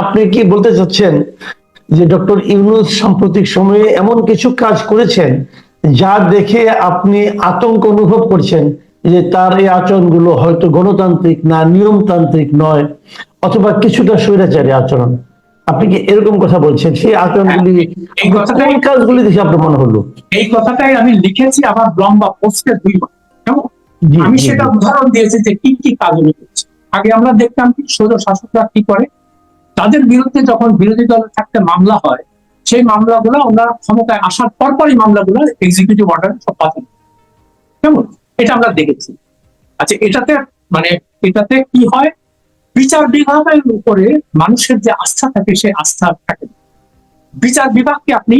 আপনি কি বলতে চাচ্ছেন যে ডক্টর ইউনুস সাম্প্রতিক সময়ে এমন কিছু কাজ করেছেন যা দেখে আপনি আতঙ্ক অনুভব করছেন যে তার এই আচরণগুলো হয়তো গণতান্ত্রিক না নিয়মতান্ত্রিক নয় অথবা কিছুটা স্বৈরাচারী আচরণ? আপনি কি এরকম কথা বলছেন? সেই আচরণগুলি হ্যাঁ, এই কথাটাই- কাজগুলি দেখে আপনার মনে হলো? এই কথাটাই আমি লিখেছি আমার লম্বা পোস্টে দুই আমি সেটা উদাহরণ দিয়েছি যে কি কি কাজ উনি করছে আগে আমরা দেখতাম কি সৌর শাসকরা কি করে? তাদের বিরুদ্ধে যখন বিরোধী দল থাকতে মামলা হয়, সেই মামলাগুলো ওনারা ক্ষমতায় আসার পরপরই মামলাগুলো এক্সিকিউটিভ অর্ডার সব পাঠান কেমন? এটা আমরা দেখেছি। আচ্ছা এটাতে মানে এটাতে কি হয়? বিচার বিভাগের উপরে মানুষের যে আস্থা থাকে, সেই আস্থা থাকে। বিচার বিভাগকে আপনি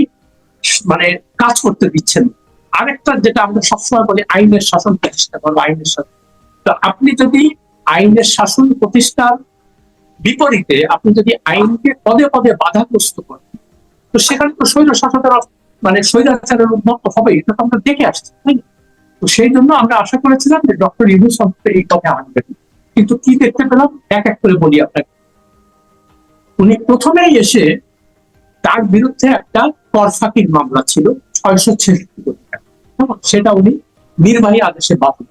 মানে কাজ করতে দিচ্ছেন। আরেকটা যেটা আমরা সবসময় বলি, আইনের শাসন প্রতিষ্ঠা। করব আইনের শাসন। তো আপনি যদি আইনের শাসন প্রতিষ্ঠার বিপরীতে আপনি যদি আইনকে পদে পদে বাধাগ্রস্ত করেন তো সেখানে তো স্বৈর শাসকের মানে স্বৈরাচারের উন্মত হবে এটা তো আমরা দেখে আসছি তাই না? তো সেই জন্য আমরা আশা করেছিলাম যে ডক্টর ইউনুস অন্তত এই কথা আনবেন কিন্তু কি দেখতে পেলাম? এক এক করে বলি আপনাকে। উনি প্রথমেই এসে তার বিরুদ্ধে একটা করফাকির মামলা ছিল ছয়শো ছেষট্টি কোটি টাকা। সেটা উনি নির্বাহী আদেশে বাতিল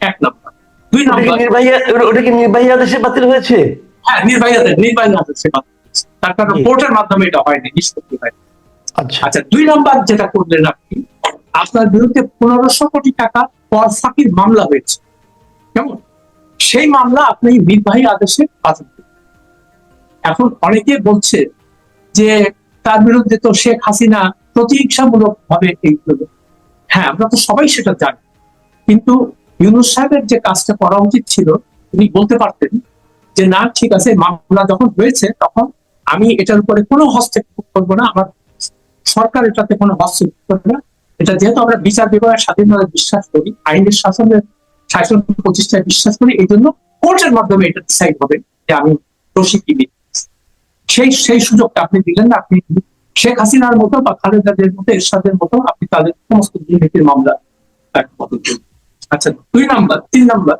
এক নম্বর। দুই নম্বর। নির্বাহী ওটা কি নির্বাহী আদেশে বাতিল হয়েছে? হ্যাঁ নির্বাহী আদেশ নির্বাহী আদেশে বাতিল তার কারণ। কোর্টের মাধ্যমে এটা হয়নি নিষ্পত্তি হয়নি। আচ্ছা। আচ্ছা দুই নম্বর যেটা করলেন আপনি আপনার বিরুদ্ধে পনেরোশো কোটি টাকা কর ফাঁকির মামলা হয়েছে। কেমন? সেই মামলা আপনি নির্বাহী আদেশে বাতিল এখন অনেকে বলছে যে তার বিরুদ্ধে তো শেখ হাসিনা প্রতিহিংসামূলক ভাবে এইগুলো হ্যাঁ আমরা তো সবাই সেটা জানি। কিন্তু ইউনুস সাহেবের যে কাজটা করা উচিত ছিল তিনি বলতে পারতেন যে না, ঠিক আছে, মামলা যখন হয়েছে, তখন আমি এটার উপরে কোনো হস্তক্ষেপ করব না, আমার সরকার এটাতে কোনো হস্তক্ষেপ করবে না এটা যেহেতু আমরা বিচার বিভাগের স্বাধীনভাবে বিশ্বাস করি, আইনের শাসনের শাসন প্রতিষ্ঠায় বিশ্বাস করি, এই জন্য কোর্টের মাধ্যমে এটা ডিসাইড হবে যে আমি দোষী কি সেই সেই সুযোগটা আপনি দিলেন না, আপনি শেখ হাসিনার মতো বা খালেদাদের মতো, এরশাদের মতো, আপনি তাদের সমস্ত দুর্নীতির মামলা। আচ্ছা দুই নাম্বার, তিন নাম্বার,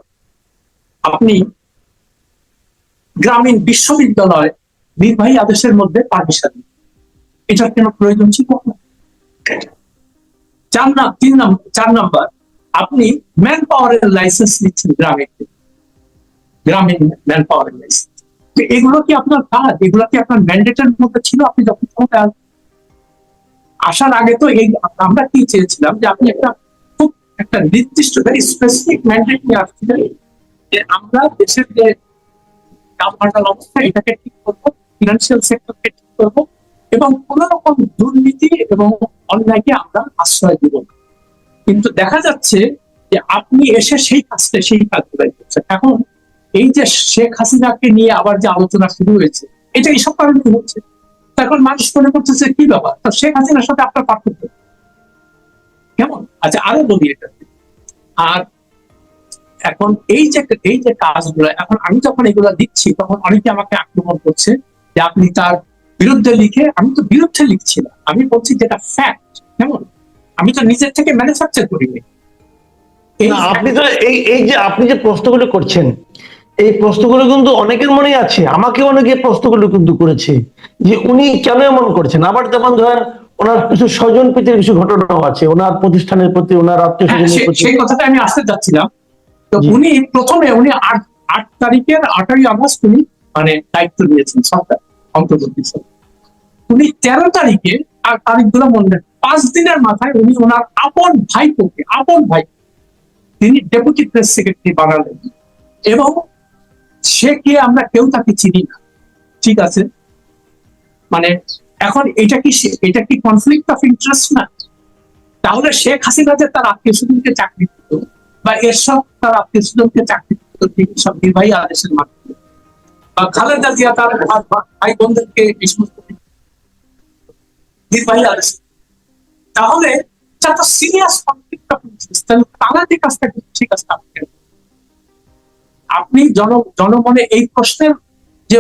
আপনি গ্রামীণ বিশ্ববিদ্যালয় নির্বাহী আদেশের মধ্যে পারমিশন এটার কেন প্রয়োজন ছিল? চার না তিন নম্বর চার নাম্বার, আপনি ম্যান পাওয়ারের লাইসেন্স নিচ্ছেন গ্রামে। গ্রামীণ ম্যান পাওয়ারের লাইসেন্স এগুলো কি আপনার কাজ? এগুলো কি আপনার ম্যান্ডেটের মধ্যে ছিল? আপনি যখন ক্ষমতায়? আসার আগে তো এই আমরা কি চেয়েছিলাম যে আপনি একটা খুব একটা নির্দিষ্ট ভেরি স্পেসিফিক ম্যান্ডেট নিয়ে আসছিলেন যে আমরা দেশের যে কামপাটাল অবস্থা, এটাকে ঠিক করব ফিনান্সিয়াল সেক্টরকে ঠিক করব, এবং কোন রকম দুর্নীতি এবং অন্যায়কে আমরা আশ্রয় দিব। কিন্তু দেখা যাচ্ছে যে আপনি এসে সেই কাজটা, সেই কাজগুলাই করছেন। এখন এই যে শেখ হাসিনাকে নিয়ে আবার যে আলোচনা শুরু হয়েছে, এটা এইসব কারণে হচ্ছে। তখন মানুষ মনে করতেছে, কি ব্যাপার? তো শেখ হাসিনার সাথে আপনার পার্থক্য? কেমন? আচ্ছা আরও বলি এটা। আর এখন এই যে এই যে কাজগুলো এখন আমি যখন এগুলা দিচ্ছি তখন অনেকে আমাকে আক্রমণ করছে যে আপনি তার বিরুদ্ধে লিখে আমি তো বিরুদ্ধে লিখছি না। আমি বলছি যেটা ফ্যাক্ট কেমন? আমি তো নিজের থেকে ম্যানুফ্যাকচার করিনি। আপনি তো এই এই যে আপনি যে প্রশ্নগুলো করছেন এই প্রশ্নগুলো কিন্তু অনেকের মনেই আছে। আমাকে অনেকে প্রশ্নগুলো কিন্তু করেছে যে উনি কেন এমন করছেন? আবার যেমন ধরেন ওনার কিছু স্বজন প্রীতির কিছু ঘটনাও আছে ওনার প্রতিষ্ঠানের প্রতি ওনার আত্মীয় হ্যাঁ, সেই কথাটা আমি আসতে যাচ্ছিলাম। তো উনি প্রথমে উনি আট আট তারিখের আটই আগস্ট উনি মানে দায়িত্ব দিয়েছেন সরকার অন্তর্বর্তী সরকার। উনি তেরো তারিখে আর তারিখগুলো মনে পাঁচ দিনের মাথায় উনি ওনার আপন ভাইপোকে আপন ভাই তিনি ডেপুটি প্রেস সেক্রেটারি বানালেন। এবং সে কে আমরা কেউ তাকে চিনি না। ঠিক আছে? মানে এখন এটা কি এটা কি কনফ্লিক্ট অফ ইন্টারেস্ট না? তাহলে শেখ হাসিনা যে তার আত্মীয় স্বজনকে চাকরি বা এরসব তার স্বজনকে চাকরি সব নির্বাহী আদেশের মাধ্যমে। বা খালেদা জিয়া তার ভাই বোনদেরকে এই সমস্ত নির্বাহী আদেশ তাহলে সিরিয়াস কনফ্লিক্ট তাহলে তারা যে কাজটা করছে আপনি জন জনমনে এই প্রশ্নের যে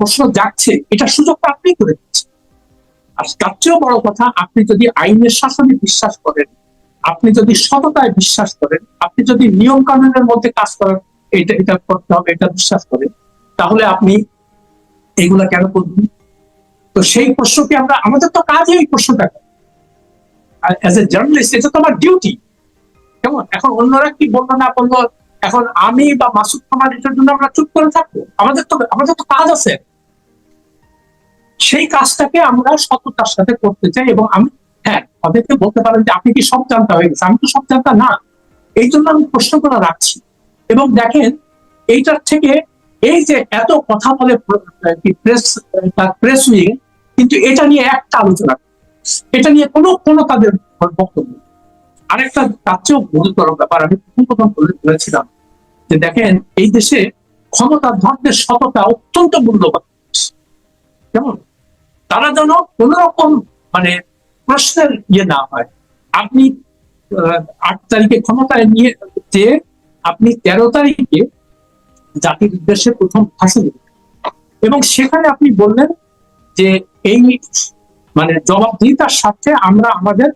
প্রশ্ন যাচ্ছে, এটা সুযোগটা আপনি করে দিচ্ছেন। আর তার চেয়েও বড় কথা, আপনি যদি আইনের শাসনে বিশ্বাস করেন আপনি যদি সততায় বিশ্বাস করেন, আপনি যদি নিয়ম কানুনের মধ্যে কাজ করেন, এটা এটা করতে হবে, এটা বিশ্বাস করেন তাহলে আপনি এইগুলা কেন করবি তো সেই প্রশ্নকে আমরা, আমাদের তো কাজই এই প্রশ্নটা। এ জার্নালিস্ট এটা তো আমার ডিউটি কেমন? এখন অন্যরা কি বলল, না বলল, এখন আমি বা মাসুদ খামার এটার জন্য আমরা চুপ করে থাকব? আমাদের তো আমাদের তো কাজ আছে। সেই কাজটাকে আমরা সততার সাথে করতে চাই এবং আমি হ্যাঁ তাদেরকে বলতে পারেন যে আপনি কি সব জানতা হয়ে গেছে আমি তো সব জানতা না। এই জন্য আমি প্রশ্নগুলো রাখছি। এবং দেখেন, এইটার থেকে এই যে এত কথা বলে প্রেস প্রেস উইং কিন্তু এটা নিয়ে একটা আলোচনা। এটা নিয়ে কোনো কোনো তাদের বক্তব্য। আরেকটা তার চেয়েও গুরুতর ব্যাপার, আমি প্রথম প্রথম বলে- বলেছিলাম যে দেখেন, এই দেশে ক্ষমতাধরদের সততা অত্যন্ত মূল্যবান। কেমন? তারা যেন কোন রকম মানে প্রশ্নের ইয়ে না হয়, আপনি আট তারিখে ক্ষমতায় নিয়ে, যে আপনি তেরো তারিখে জাতির উদ্দেশ্যে প্রথম ভাষণ। এবং সেখানে আপনি বললেন যে এই মানে জবাবদিহিতার সাথে আমরা আমাদের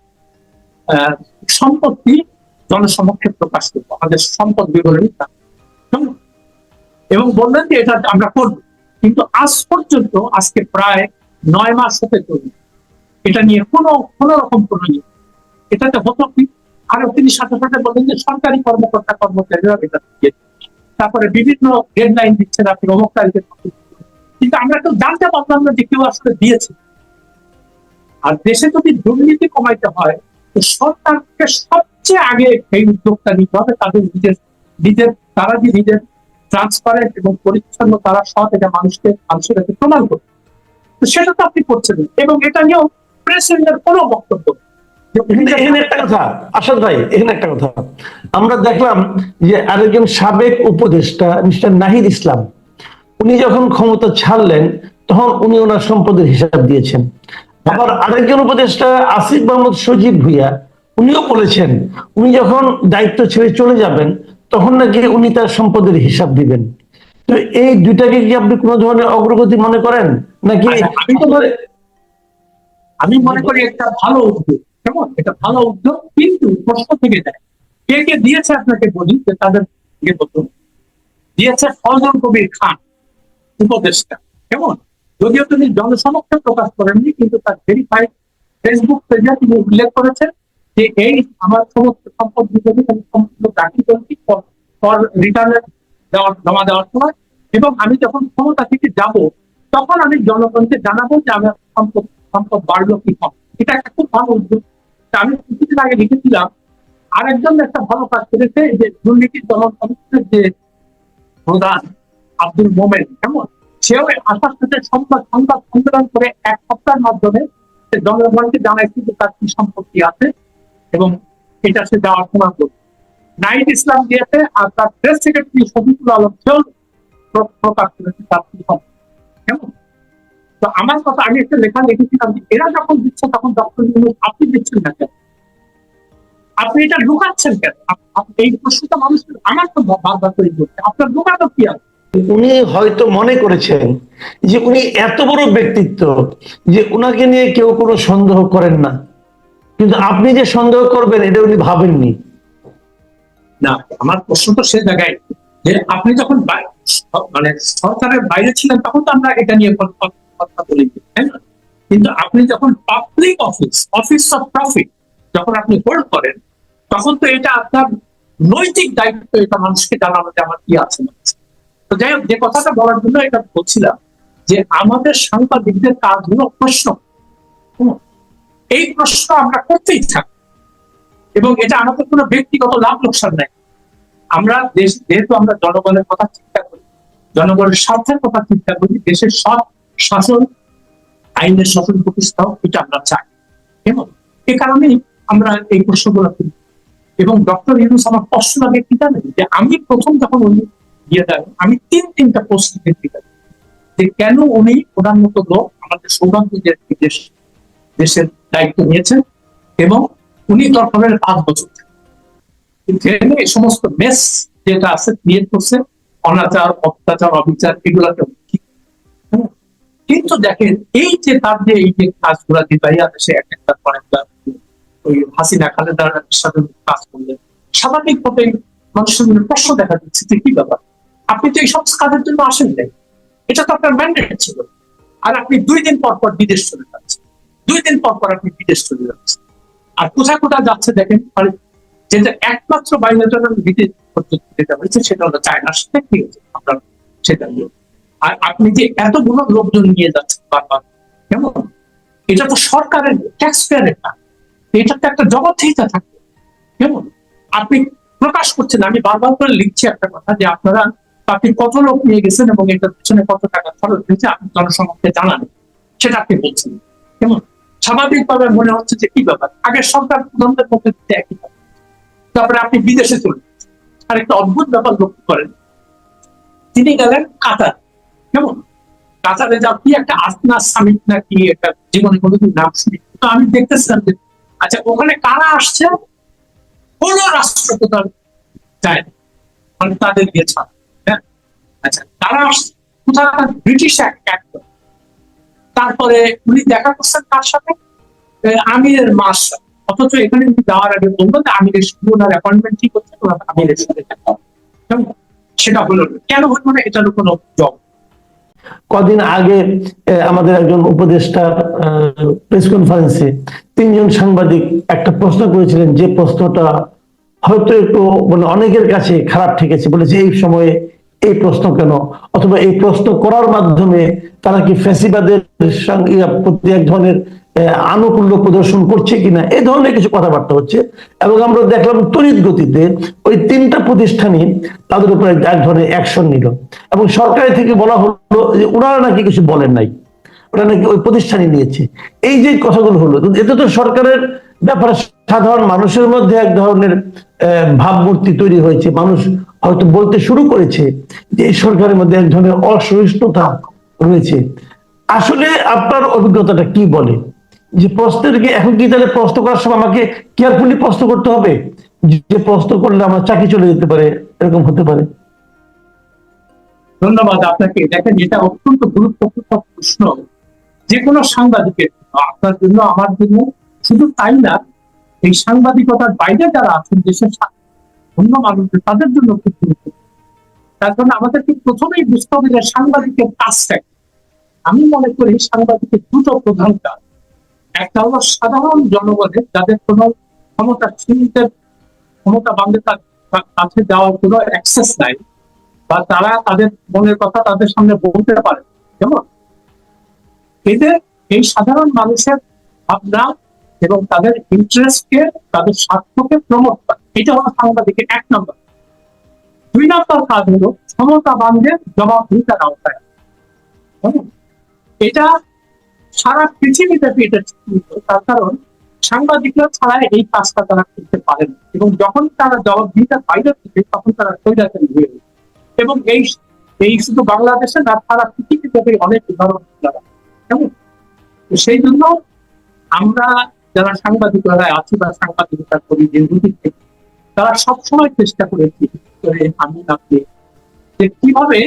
সম্পত্তি জনসমক্ষে প্রকাশ করব, আমাদের সম্পদ বিবরণী। এবং বললেন যে এটা আমরা করব কিন্তু আজ পর্যন্ত, আজকে প্রায় নয় মাস হতে চলবে এটা নিয়ে কোনো কোনো রকম কোনো ইয়ে এটাতে হতো কি? আরও তিনি সাথে সাথে বললেন যে সরকারি কর্মকর্তা কর্মচারীরা এটা তারপরে বিভিন্ন ডেডলাইন দিচ্ছেন আপনি, অমুক কিন্তু আমরা তো জানতে পারলাম না যে কেউ আসলে দিয়েছে। আর দেশে যদি দুর্নীতি কমাইতে হয়, তো সরকারকে সবচেয়ে আগে এই উদ্যোগটা নিতে হবে, তাদের নিজের নিজের, তারা যে নিজের ট্রান্সপারেন্ট এবং পরিচ্ছন্ন তারা সৎ এটা মানুষকে মানুষের কাছে প্রমাণ করবে। তো সেটা তো আপনি করছেন। এবং এটা নিয়েও প্রেসিডেন্টের কোনো বক্তব্য এখানে একটা কথা আসাদ ভাই এখানে একটা কথা। আমরা দেখলাম যে আরেকজন সাবেক উপদেষ্টা মিস্টার নাহিদ ইসলাম উনি যখন ক্ষমতা ছাড়লেন তখন উনি ওনার সম্পদের হিসাব দিয়েছেন। আবার আরেকজন উপদেষ্টা আসিফ মোহাম্মদ সজীব ভুইয়া উনিও বলেছেন উনি যখন দায়িত্ব ছেড়ে চলে যাবেন তখন নাকি উনি তার সম্পদের হিসাব দিবেন। তো এই দুইটাকে কি আপনি কোনো ধরনের অগ্রগতি মনে করেন? নাকি আচ্ছা, আমি মনে- করি একটা ভালো উদ্যোগ, কেমন? এটা ভালো উদ্যোগ, কিন্তু প্রশ্ন থেকে যায়, কে কে দিয়েছে আপনাকে বলি যে তাদের ইয়ে দিয়েছে ফজল কবির খান, উপদেষ্টা, কেমন? যদিও তিনি জনসমক্ষে প্রকাশ করেননি, কিন্তু তার ভেরিফাইড ফেসবুক পেজে তিনি উল্লেখ করেছেন যে এই আমার সমস্ত সম্পদ বিরোধী আমি সম্পূর্ণ দাখিল করেছি ফর রিটার্নের দেওয়ার, জমা দেওয়ার সময়, এবং আমি যখন ক্ষমতা থেকে যাব, তখন আমি জনগণকে জানাব যে আমার সম্পদ সম্পদ বাড়লো কি কম? এটা একটা খুব ভালো উদ্যোগ। আমি কিছুদিন আগে লিখেছিলাম আরেকজন একটা ভালো কাজ করেছে যে দুর্নীতি দমন কমিশনের যে প্রধান আব্দুল মোমেন, কেমন? সেও আশ্বাস পেতে সংবাদ সংবাদ সম্মেলন করে এক সপ্তাহের মাধ্যমে জনগণকে জানাইছে যে তার কি সম্পত্তি আছে এবং এটা সে দেওয়ার প্রমাণ করবে নাইট ইসলাম দিয়েছে আর তার প্রেস সেক্রেটারি শফিকুল আলম সেও প্র- প্রকাশ করেছে তার কি সম্পত্তি কেমন? তো আমার কথা আমি একটা লেখা লিখেছিলাম যে এরা যখন দিচ্ছে তখন ডক্টর ইউনুস আপনি দিচ্ছেন না কেন? আপনি এটা লুকাচ্ছেন কেন? এই প্রশ্নটা মানুষ আমার তো বারবার তৈরি করছে আপনার লুকানো কি আছে? উনি হয়তো মনে করেছেন যে উনি এত বড় ব্যক্তিত্ব যে উনাকে নিয়ে কেউ কোনো সন্দেহ করেন না। কিন্তু আপনি যে সন্দেহ করবেন এটা উনি ভাবেননি। না আমার প্রশ্ন তো সে জায়গায় যে আপনি যখন মানে সরকারের বাইরে ছিলেন তখন তো আমরা এটা নিয়ে কথা কিন্তু আপনি যখন public office office of profit যখন আপনি হোল্ড করেন, তখন তো এটা আপনার নৈতিক দায়িত্ব, এটা মানুষকে জানানো যে আমার কি আছে। না তো যাই যে কথাটা বলার জন্য এটা বলছিলাম যে আমাদের সাংবাদিকদের কাজ হলো প্রশ্ন এই প্রশ্ন আমরা করতেই থাকি। এবং এটা আমাদের কোনো ব্যক্তিগত লাভ লোকসান নাই। আমরা দেশ যেহেতু আমরা জনগণের কথা চিন্তা করি, জনগণের স্বার্থের কথা চিন্তা করি, দেশের সব শাসন, আইনের শাসন প্রতিষ্ঠা এটা আমরা চাই। এবং এ কারণেই আমরা এই প্রশ্নগুলো করি। এবং ডক্টর ইউনুস আমার কষ্ট লাগে কি জানেন? যে আমি প্রথম যখন উনি দিয়ে দেন আমি তিন তিনটা প্রশ্ন দিতে যে কেন উনি প্রধান মতো লোক আমাদের সৌভাগ্য দেশ, দেশের দায়িত্ব নিয়েছেন এবং উনি দরকারের পাঁচ বছর এই সমস্ত মেস যেটা আছে ক্রিয়েট করছে, অনাচার, অত্যাচার, অবিচার, এগুলাকে হ্যাঁ? কিন্তু দেখেন, এই যে তার যে এই যে কাজগুলা দিবাইয়া দেশে এক একটা একটা ওই হাসিনা খালেদার সাথে কাজ করলেন, স্বাভাবিকভাবেই মানুষের মনে প্রশ্ন দেখা দিচ্ছে যে কি ব্যাপার? আপনি তো এই সব কাজের জন্য আসেন নাই। এটা তো আপনার ম্যান্ডেট ছিল। আর আপনি দুই দিন পর পর বিদেশ চলে যাচ্ছেন। দুই দিন পর পর আপনি বিদেশ চলে যাচ্ছেন। আর কোথায় কোথায় যাচ্ছে দেখেন যেটা একমাত্র বাইলেটারাল বিদেশ পর্যন্ত যেটা হয়েছে, সেটা হলো চায়নার সাথে কি হয়েছে? আপনার সেটা নিয়ে আর আপনি যে এতগুলো লোকজন নিয়ে যাচ্ছেন বারবার, কেমন? এটা তো সরকারের ট্যাক্স পেয়ারের না এটা তো একটা জবাবদিহিতা থাকবে। কেমন? আপনি প্রকাশ করছেন, আমি বারবার করে লিখছি একটা কথা যে আপনারা, আপনি কত লোক নিয়ে গেছেন এবং এটার পিছনে কত টাকা খরচ হয়েছে, আপনি জনসমাজকে জানান। সেটা আপনি বলছেন। কেমন? স্বাভাবিকভাবে মনে হচ্ছে যে কি ব্যাপার? আগে সরকার প্রধানদের মধ্যে দিতে একই। তারপরে আপনি বিদেশে চলে। আর একটা অদ্ভুত ব্যাপার লক্ষ্য করেন। তিনি গেলেন কাতার। কেমন? কাতারে যা কি একটা আসনা সামিট নাকি একটা জীবনে কোনোদিন নাম শুনি তো আমি দেখতেছিলাম যে আচ্ছা ওখানে কারা আসছে? কোন রাষ্ট্রপ্রধান যায় মানে তাদের দিয়ে ছাড়া হ্যাঁ? আচ্ছা তারা আসছে? কোথাকার ব্রিটিশ। তারপরে উনি দেখা করছেন তার সাথে? আমিরের মাস অথচ এখানে উনি যাওয়ার আগে বলব যে, আমিরের শুধু ওনার অ্যাপয়েন্টমেন্ট ঠিক হচ্ছে আমিরের সাথে সেটা হলো না। কেন হলো না? এটারও কোনো জব কদিন আগে আমাদের একজন উপদেষ্টা প্রেস কনফারেন্সে তিনজন সাংবাদিক একটা প্রশ্ন করেছিলেন যে প্রশ্নটা হয়তো একটু মানে অনেকের কাছে খারাপ ঠেকেছে বলেছে এই সময়ে এই প্রশ্ন কেন? অথবা এই প্রশ্ন করার মাধ্যমে তারা কি ফ্যাসিবাদের সঙ্গে প্রতি এক ধরনের আনুকূল্য প্রদর্শন করছে কিনা এই ধরনের কিছু কথাবার্তা হচ্ছে। এবং আমরা দেখলাম তড়িৎ গতিতে ওই তিনটা প্রতিষ্ঠানই তাদের উপরে এক ধরনের অ্যাকশন নিল। এবং সরকারি থেকে বলা হলো যে ওনারা নাকি কিছু বলেন নাই। ওটা নাকি ওই প্রতিষ্ঠানই নিয়েছে। এই যে কথাগুলো হলো এতে তো সরকারের ব্যাপারে সাধারণ মানুষের মধ্যে এক ধরনের ভাবমূর্তি তৈরি হয়েছে। মানুষ হয়তো বলতে শুরু করেছে যে এই সরকারের মধ্যে এক ধরনের অসহিষ্ণুতা রয়েছে। আসলে আপনার অভিজ্ঞতাটা কি বলে? যে প্রশ্নের কি এখন কি তাহলে প্রশ্ন করার সময় আমাকে কেয়ারফুলি প্রশ্ন করতে হবে? যে প্রশ্ন করলে আমার চাকরি চলে যেতে পারে, এরকম হতে পারে। ধন্যবাদ আপনাকে। দেখেন, এটা অত্যন্ত গুরুত্বপূর্ণ প্রশ্ন। যে কোনো সাংবাদিকের আপনার জন্য, আমার জন্য, শুধু তাই না, এই সাংবাদিকতার বাইরে যারা আছেন, দেশের অন্য মানুষদের, তাদের জন্য খুব গুরুত্বপূর্ণ। তার জন্য আমাদেরকে প্রথমেই বুঝতে হবে যে সাংবাদিকের কাজটা আমি মনে করি সাংবাদিকের দুটো প্রধান কাজ। একটা হলো সাধারণ জনগণের যাদের কোনো ক্ষমতাশীলদের ক্ষমতা বান্ধে কাছে যাওয়ার কোনো অ্যাক্সেস নাই বা তারা তাদের মনের কথা তাদের সামনে বলতে পারে কেমন? এদের, এই সাধারণ মানুষের ভাবনা এবং তাদের ইন্টারেস্টকে তাদের স্বার্থকে প্রমোট করে। এটা হলো সাংবাদিকের এক নম্বর। দুই নম্বর কাজ হলো ক্ষমতা বান্ধের জবাবদিহিতার আওতায়। এটা সারা পৃথিবীতে এটা। তার কারণ সাংবাদিকরা ছাড়া এই কাজটা তারা করতে পারে না এবং যখন তারা জবাবদিহিতার বাইরে থাকে, তখন তারা স্বৈরাচারী হয়ে। এবং এই এই শুধু বাংলাদেশে না, সারা পৃথিবীতে এই অনেক উদাহরণ যায়। কেমন সেই জন্য আমরা যারা সাংবাদিকরা আছি বা সাংবাদিকতা করি দীর্ঘদিন থেকে, তারা সবসময় চেষ্টা করেছি করে আমি আপনি যে কীভাবে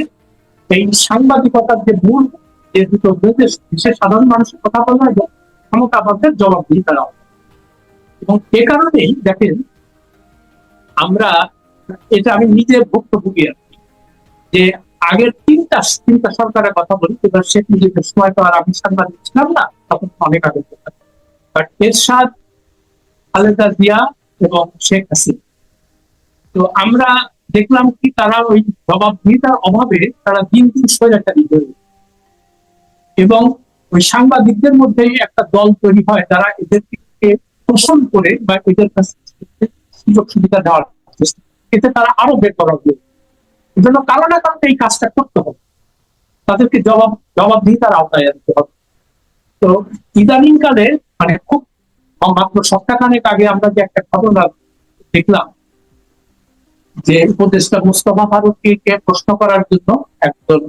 এই সাংবাদিকতার যে মূল দেশের সাধারণ মানুষের কথা বলা এবং ক্ষমতাবাদের জবাবদিহিতার আওতায়। এবং এ কারণেই দেখেন, আমরা এটা আমি নিজে ভুক্তভোগী কি। যে আগের তিনটা তিনটা সরকারের কথা বলি, এবার শেখ মুজিবের সময় তো আর আমি সাংবাদিক ছিলাম না, তখন অনেক আগে বাট এরশাদ, খালেদা জিয়া এবং শেখ হাসিনা তো আমরা দেখলাম কি তারা ওই জবাবদিহিতার অভাবে তারা দিন দিন স্বৈরাচারী হয়ে। এবং ওই সাংবাদিকদের মধ্যেই একটা দল তৈরি হয় যারা এদেরকে শোষণ করে বা এদের কাছ সুযোগ সুবিধা দেওয়ার এতে তারা আরও বেপরা হয়ে যায়। এই জন্য কারও না কারণে এই কাজটা করতে হবে। তাদেরকে জবাব জবাব দিয়ে জবাবদিহিতার আওতায় আনতে হবে। তো ইদানিং কালে মানে খুব মাত্র সপ্তাহখানেক আগে আমরা যে একটা ঘটনা দেখলাম যে উপদেষ্টা মুস্তফা ফারুককে প্রশ্ন করার জন্য একজন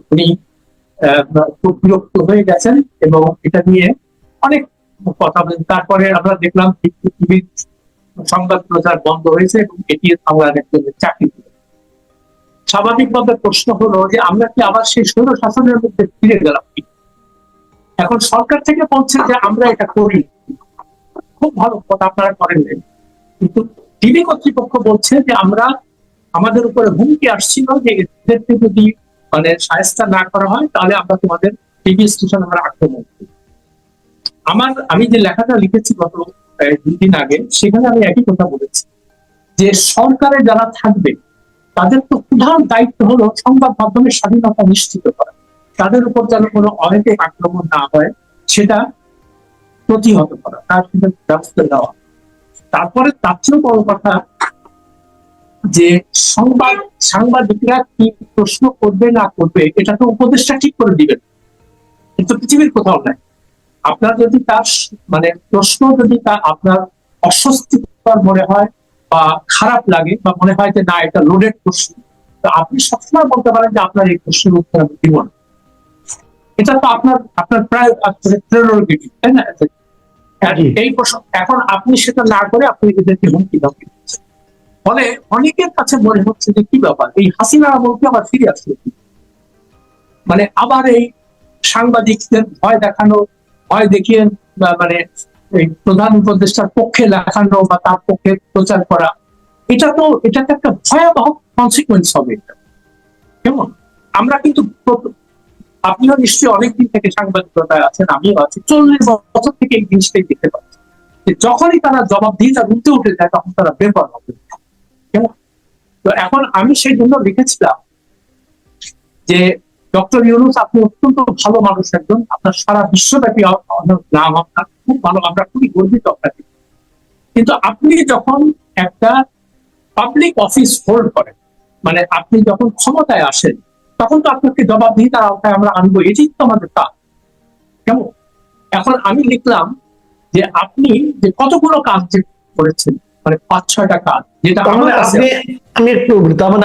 খুব বিরক্ত হয়ে গেছেন এবং এটা নিয়ে অনেক কথা বলেন তারপরে আমরা দেখলাম সংবাদ প্রচার বন্ধ হয়েছে এবং এটি আমরা একজনের চাকরি। স্বাভাবিকভাবে প্রশ্ন হলো যে আমরা কি আবার সেই স্বৈর শাসনের মধ্যে ফিরে গেলাম এখন সরকার থেকে বলছে যে আমরা এটা করি। খুব ভালো কথা, আপনারা করেন কিন্তু টিভি কর্তৃপক্ষ বলছে যে আমরা আমাদের উপরে হুমকি আসছিল যে এদেরকে যদি মানে সাহেস্তা না করা হয়, তাহলে আমরা তোমাদের টিভি স্টেশন আমরা আক্রমণ করি। আমার, আমি যে লেখাটা লিখেছি গত দুই দিন আগে, সেখানে আমি একই কথা বলেছি যে সরকারে যারা থাকবে, তাদের তো প্রধান দায়িত্ব হলো সংবাদ মাধ্যমের স্বাধীনতা নিশ্চিত করা। তাদের উপর যেন কোনো অনেকে আক্রমণ না হয়, সেটা প্রতিহত করা, তার ব্যবস্থা দেওয়া তারপরে তার চেয়েও বড় কথা যে সংবাদ সাংবাদিকরা কি প্রশ্ন করবে না করবে এটা তো উপদেশটা ঠিক করে দিবেন। কিন্তু পৃথিবীর কোথাও নাই। আপনার যদি তার মানে প্রশ্ন যদি তা আপনার অস্বস্তিকর মনে হয় বা খারাপ লাগে বা মনে হয় যে না এটা লোডেড প্রশ্ন তো আপনি সবসময় বলতে পারেন যে আপনার এই প্রশ্নের উত্তর আমি দিব না। এটা তো আপনার আপনার প্রায় প্রেরোগেটিভ তাই না? এই প্রশ্ন এখন আপনি সেটা না করে আপনি এদেরকে হুমকি দিচ্ছেন। ফলে অনেকের কাছে মনে হচ্ছে যে, কি ব্যাপার? এই হাসিনা বলতে আবার ফিরে আসলো কি? মানে আবার এই সাংবাদিকদের ভয় দেখানো, ভয় দেখিয়ে মানে প্রধান উপদেষ্টার পক্ষে লেখানো বা তার পক্ষে প্রচার করা, এটা তো এটা তো একটা ভয়াবহ কনসিকুয়েন্স হবে এটা। কেমন? আমরা কিন্তু আপনিও নিশ্চয়ই অনেকদিন থেকে সাংবাদিকতায় আছেন, আমিও আছি। চল্লিশ বছর থেকে এই জিনিসটাই দেখতে পাচ্ছি। যখনই তারা জবাবদিহিতা উঠতে উঠে যায়, তখন তারা বেপর হবে। তো এখন আমি সেই জন্য লিখেছিলাম যে, ডক্টর ইউনুস আপনি অত্যন্ত ভালো মানুষ একজন। আপনার সারা বিশ্বব্যাপী নাম আপনার খুব ভালো, আমরা খুবই গর্বিত আপনাকে। কিন্তু আপনি যখন একটা পাবলিক অফিস হোল্ড করেন মানে আপনি যখন ক্ষমতায় আসেন, তখন তো আপনাকে জবাবদিহিতার আওতায় আমরা আনব, এটাই তো আমাদের কাজ। কেমন? এখন আমি লিখলাম যে, আপনি যে কতগুলো কাজ যে করেছেন মানে পাঁচ ছয়টা কাজ যেটা মানে কাছে আপনি আমি একটু তার মানে